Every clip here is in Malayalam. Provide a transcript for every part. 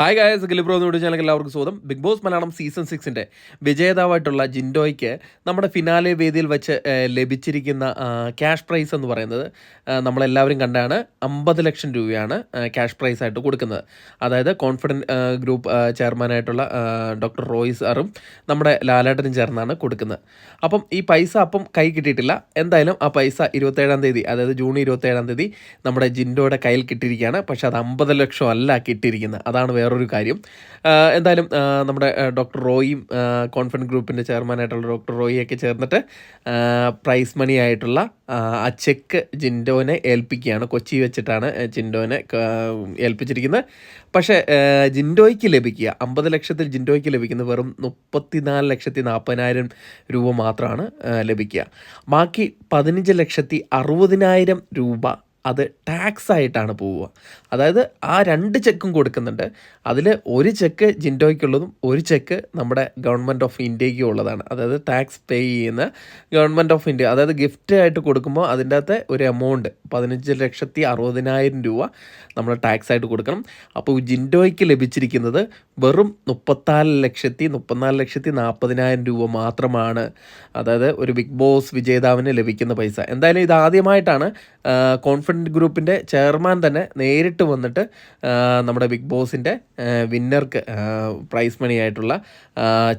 ഹായ് ഗായസ് ഗിലിബ്രോ എന്ന് വിളിച്ചാൽ എല്ലാവർക്കും സ്വാഗതം. ബിഗ് ബോസ് മലയാളം സീസൺ സിക്സിന്റെ വിജേതാവായിട്ടുള്ള ജിൻഡോയ്ക്ക് നമ്മുടെ ഫിനാലെ വേദിയിൽ വെച്ച് ലഭിച്ചിരിക്കുന്ന ക്യാഷ് പ്രൈസ് എന്ന് പറയുന്നത് നമ്മളെല്ലാവരും കണ്ടാണ്. അമ്പത് ലക്ഷം രൂപയാണ് ക്യാഷ് പ്രൈസ് ആയിട്ട് കൊടുക്കുന്നത്. അതായത് കോൺഫിഡന്റ് ഗ്രൂപ്പ് ചെയർമാനായിട്ടുള്ള ഡോക്ടർ റോയ് സാറും നമ്മുടെ ലാലേട്ടനും ചേർന്നാണ് കൊടുക്കുന്നത്. അപ്പം ഈ പൈസ അപ്പം കൈ കിട്ടിയിട്ടില്ല. എന്തായാലും ആ പൈസ ഇരുപത്തേഴാം തീയതി അതായത് ജൂൺ ഇരുപത്തേഴാം തീയതി നമ്മുടെ ജിൻഡോയുടെ കയ്യിൽ കിട്ടിയിരിക്കുകയാണ്. പക്ഷേ അത് അമ്പത് ലക്ഷം അല്ല കിട്ടിയിരിക്കുന്നത്. അതാണ് വേറൊരു കാര്യം. എന്തായാലും നമ്മുടെ ഡോക്ടർ റോയും ആ, കോൺഫിഡന്റ് ഗ്രൂപ്പിന്റെ ചെയർമാനായിട്ടുള്ള ഡോക്ടർ റോയിയൊക്കെ ചേർന്നിട്ട് പ്രൈസ് മണി ആയിട്ടുള്ള ആ, ചെക്ക് ജിൻഡോനെ ഏൽപ്പിക്കുകയാണ്. കൊച്ചി വെച്ചിട്ടാണ് ജിൻഡോനെ ഏൽപ്പിച്ചിരിക്കുന്നത്. പക്ഷേ ജിൻഡോയ്ക്ക് ലഭിക്കുക അമ്പത് ലക്ഷത്തിൽ ജിൻഡോയ്ക്ക് ലഭിക്കുന്ന വെറും മുപ്പത്തിനാല് ലക്ഷത്തി നാൽപ്പതിനായിരം രൂപ മാത്രമാണ് ലഭിക്കുക. ബാക്കി പതിനഞ്ച് ലക്ഷത്തി അറുപതിനായിരം രൂപ അത് ടാക്സ് ആയിട്ടാണ് പോവുക. അതായത് ആ രണ്ട് ചെക്കും കൊടുക്കുന്നുണ്ട്. അതിൽ ഒരു ചെക്ക് ജിൻഡോയ്ക്കുള്ളതും ഒരു ചെക്ക് നമ്മുടെ ഗവൺമെന്റ് ഓഫ് ഇന്ത്യയ്ക്കും ഉള്ളതാണ്. അതായത് ടാക്സ് പേ ചെയ്യുന്ന ഗവൺമെന്റ് ഓഫ് ഇന്ത്യ. അതായത് ഗിഫ്റ്റ് ആയിട്ട് കൊടുക്കുമ്പോൾ അതിന്റെ അകത്ത് ഒരു എമൗണ്ട് പതിനഞ്ച് ലക്ഷത്തി അറുപതിനായിരം രൂപ നമ്മൾ ടാക്സ് ആയിട്ട് കൊടുക്കണം. അപ്പോൾ ജിൻഡോയ്ക്ക് ലഭിച്ചിരിക്കുന്നത് വെറും മുപ്പത്തിനാല് ലക്ഷത്തി മുപ്പത്തിനാല് ലക്ഷത്തി നാൽപ്പതിനായിരം രൂപ മാത്രമാണ്. അതായത് ഒരു ബിഗ് ബോസ് വിജേതാവിന് ലഭിക്കുന്ന പൈസ. എന്തായാലും ഇത് ആദ്യമായിട്ടാണ് കോൺഫിഡന്റ് ഗ്രൂപ്പിന്റെ ചെയർമാൻ തന്നെ നേരിട്ട് വന്നിട്ട് നമ്മുടെ ബിഗ് ബോസിന്റെ വിന്നർക്ക് പ്രൈസ് മണി ആയിട്ടുള്ള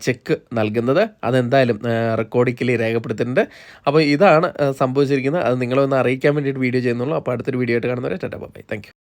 ചെക്ക് നൽകുന്നത്. അതെന്തായാലും റെക്കോർഡിക്കലി രേഖപ്പെടുത്തിയിട്ടുണ്ട്. അപ്പോൾ ഇതാണ് സംഭവിച്ചിരിക്കുന്നത്. അത് നിങ്ങളെ ഒന്ന് അറിയിക്കാൻ വേണ്ടിയിട്ട് വീഡിയോ ചെയ്യുന്നുള്ളൂ. അപ്പോൾ അടുത്തൊരു വീഡിയോ ആയിട്ട് കാണുന്നവരെ ടാറ്റാ ബൈ താങ്ക്